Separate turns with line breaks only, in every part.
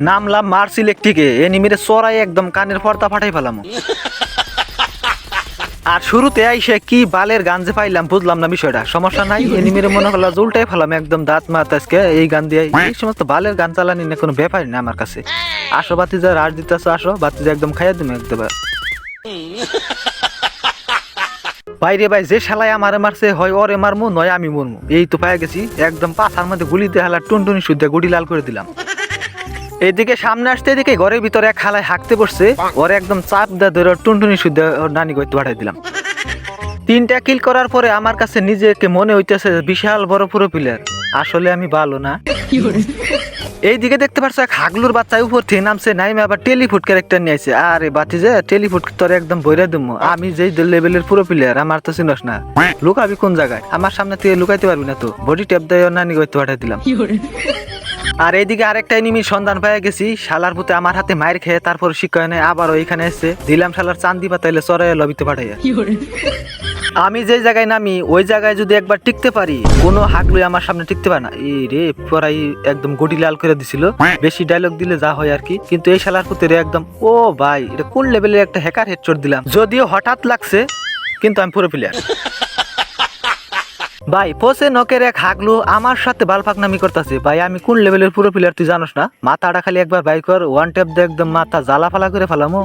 নামলাম মার্স ইলেকট্রিকে এনিমিরে চড়াই একদম কানের পর্দা ফাটাই ফেলাম। আর শুরুতে আইসে কি বালের গান যে পাইলাম বুঝলাম না বিষয়টা। সমস্যা নাই এনিমিরে মনে হলো উল্টাই ফেলাম একদম দাঁত মাত আজকে এই গান দিয়ে। এই সমস্ত বালের গান চালানি না কোনো ব্যাপারই না আমার কাছে। আসো বাতিজা রাজ দিতেছো আসো। বাতিজা একদম খাইয়া দিম একদম। বাইরে ভাই যে শালায় আমারে মারছে হয় ওরে মারমু নয় আমি মরমু। এই তো পাই গেছি একদম পাথার মধ্যে গুলিতে হালা টুনটুনি শুদ্ধা গুড়ি লাল করে দিলাম। এদিকে সামনে আসতে এদিকে ঘরের ভিতরে এক খালায় হাঁকতে বসছে। ওর একদম চাপ দা ধরে টুনটুনি শুদ্ধা নানি করতে পাঠাই দিলাম। তিনটা কিল করার পরে আমার কাছে নিজেকে মনে হইতেছে বিশাল বড় পুরো প্লেয়ার আসলে আমি ভালো না। এইদিকে দেখতে পাচ্ছ এক হাগলুর বাচ্চা উপর থেকে নামছে, নাইমে আবার টেলিফুড ক্যারেক্টার নিয়ে আইছে। আরে বাতি যে টেলিফুড তোর একদম বইরা দেবো আমি যেই লেভেলের পুরো প্লেয়ার আমার তো চিনস না। লুকাবি কোন জায়গায়? আমার সামনে তুই লুকাইতে পারবি না তো। বডি ট্যাপ দেয় নানি করতে পাঠাই দিলাম। আর এইদিকে আরেকটা এনিমির সন্ধান পেয়ে গেছি। শালার পুতে আমার হাতে মায়ের খেয়ে তারপর শিক্ষায়নে আবার ওইখানে এসে দিলাম শালার চান্দি পাতাইলে চড়াই লবিতে পাঠাইয়া। আমি যে জায়গায় নামি ওই জায়গায় যদি একবার টিকতে পারি কোনো হাগলুই আমার সামনে টিকতে পারে না। এই রে পরাই একদম গুটি লাল করে দিছিল। বেশি ডায়লগ দিলে যা হয় আর কি। কিন্তু এই শালার পুতে রে একদম ও ভাই এটা কোন লেভেলের একটা হ্যাকার হেডশট দিলাম। যদিও হঠাৎ লাগছে কিন্তু আমি পুরো প্লেয়ার ভাই পোসে নকের এক হাগলু আমার সাথে বালফাকনামি করতেছে। ভাই, আমি কোন লেভেলের পুরো প্লেয়ার তুই জানোস না? মাথাটা খালি একবার বাই কর ওয়ান ট্যাপ দিয়ে একদম মাথা জ্বালা ফালা করে ফেলামো।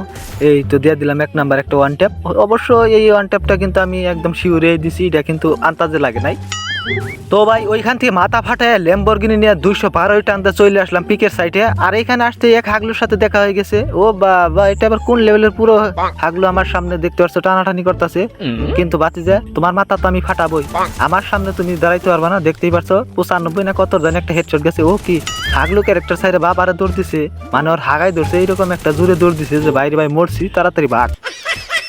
এই তো দিয়ে দিলাম এক নাম্বার একটা ওয়ান ট্যাপ অবশ্য এই ওয়ান ট্যাপটা কিন্তু আমি একদম শিউরে দিছি, এটা কিন্তু আন্তাজে লাগে নাই। তো ভাই ওইখান থেকে মাথা ফাটায় ল্যাম্বরগিনি নিয়ে দুইশো বারোই টানতে চলে আসলাম পিকের সাইডে আর এখানে আসতে এক হাগলুর সাথে দেখা হয়ে গেছে। ও বাবা এটা আবার কোন লেভেলের পুরো হাগলু আমার সামনে দেখতে পাচ্ছ টানাটানি করতেছে। কিন্তু বাতি যায় তোমার মাথা তো আমি ফাটাবই। আমার সামনে তুমি দাঁড়াইতে পারবা না দেখতেই পারছ। পঁচানব্বই না কত জানি একটা হেডশট গেছে। ও কি হাগলু ক্যারেক্টার সাইডে বাবারে দৌড় দিছে। মানে ওর হাগাই ধরছে এইরকম একটা জোরে দৌড় দিছে যে বাইরে ভাই মরছি তাড়াতাড়ি ভাগ।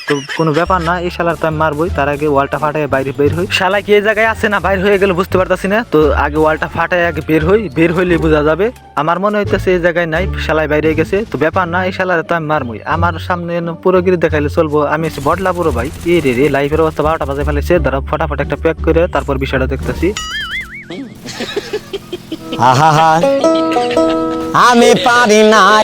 তো কোনো ব্যাপার না, এই শালার তো আমি মারবই। তার আগে ওয়ালটা ফাটায় বাইরে বের হই। শালা কি এই জায়গায় আছে না? বাইরে হয়ে গেলে বুঝতে পারতাছি না। তো আগে ওয়ালটা ফাটায় আগে বের হই। বের হইলে বোঝা যাবে। আমার মনে হইতেছে এই জায়গায় নাই, শালাই বাইরে গেছে। তো ব্যাপার না, এই শালার তো আমি মারমই আমার সামনে পুরোগিরি দেখাইলে চলবো। আমি এসে বটলা পুরো ভাই। এ রে রে লাইফের অবস্থা বারোটা বাজে ফেলেছে। ধরো ফটাফট একটা প্যাক করে তারপর বিষয়টা দেখতেছি।
আহা আমি পারি না